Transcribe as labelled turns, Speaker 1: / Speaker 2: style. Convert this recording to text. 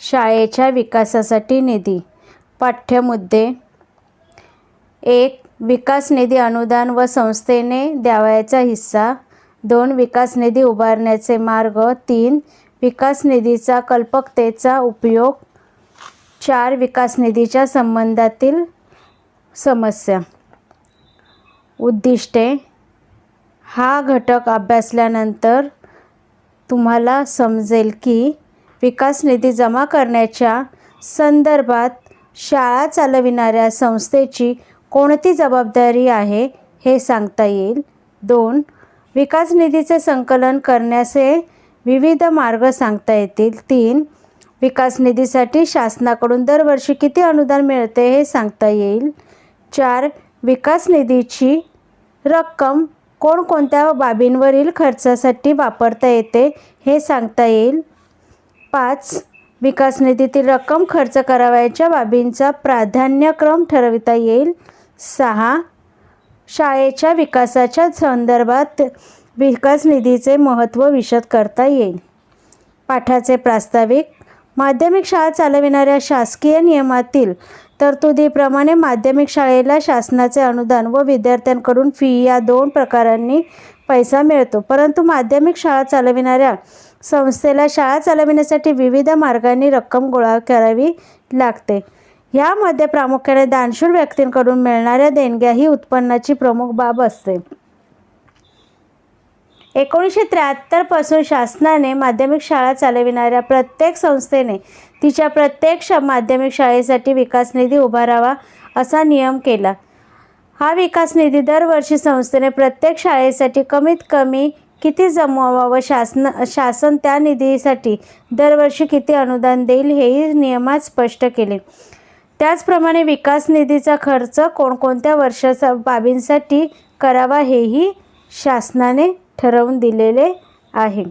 Speaker 1: शाळेच्या विकासासाठी निधी. पाठ्यमुद्दे. एक विकास निधी अनुदान व संस्थेने द्यावयाचा हिस्सा. दोन विकास निधी उभारण्याचे मार्ग. तीन विकास निधीचा कल्पकतेचा उपयोग. चार विकास निधीच्या संबंधातील समस्या. उद्दिष्टे. हा घटक अभ्यासल्यानंतर तुम्हाला समजेल की विकास निधी जमा करण्याच्या संदर्भात शाळा चालविणाऱ्या संस्थेची कोणती जबाबदारी आहे हे सांगता येईल? दोन विकास निधीचे संकलन करण्याचे विविध मार्ग सांगता येतील. तीन विकास निधीसाठी शासनाकडून दरवर्षी किती अनुदान मिळते हे सांगता येईल. चार विकास निधीची रक्कम कोणकोणत्या बाबींवरील खर्चासाठी वापरता येते हे सांगता येईल. पाच विकास निधीतील रक्कम खर्च करावयाच्या बाबींचा प्राधान्यक्रम ठरविता येईल. सहा शाळेच्या विकासाच्या संदर्भात विकास निधीचे महत्त्व विशद करता येईल. पाठाचे प्रास्ताविक माध्यमिक शाळा चालविणाऱ्या शासकीय नियमातील तरतुदीप्रमाणे माध्यमिक शाळेला शासनाचे अनुदान व विद्यार्थ्यांकडून फी या दोन प्रकारांनी पैसा मिळतो. परंतु माध्यमिक शाळा चालविणाऱ्या संस्थेला शाळा चालविण्यासाठी विविध मार्गांनी रक्कम गोळा करावी लागते. यामध्ये प्रामुख्याने दानशूर व्यक्तींकडून मिळणाऱ्या देणग्या ही उत्पन्नाची प्रमुख बाब असते. एकोणीसशे त्र्याहत्तरपासून शासनाने माध्यमिक शाळा चालविणाऱ्या प्रत्येक संस्थेने तिच्या प्रत्येक माध्यमिक शाळेसाठी विकास निधी उभारावा असा नियम केला. हा विकास निधी दरवर्षी संस्थेने प्रत्येक शाळेसाठी कमीत कमी किती जमवावा? व शासन शासन त्या निधीसाठी दरवर्षी किती अनुदान देईल हेही नियमात स्पष्ट केले. त्याचप्रमाणे विकास निधीचा खर्च कोणकोणत्या वर्षाचा बाबींसाठी करावा हेही शासनाने ठरवून दिलेले आहे.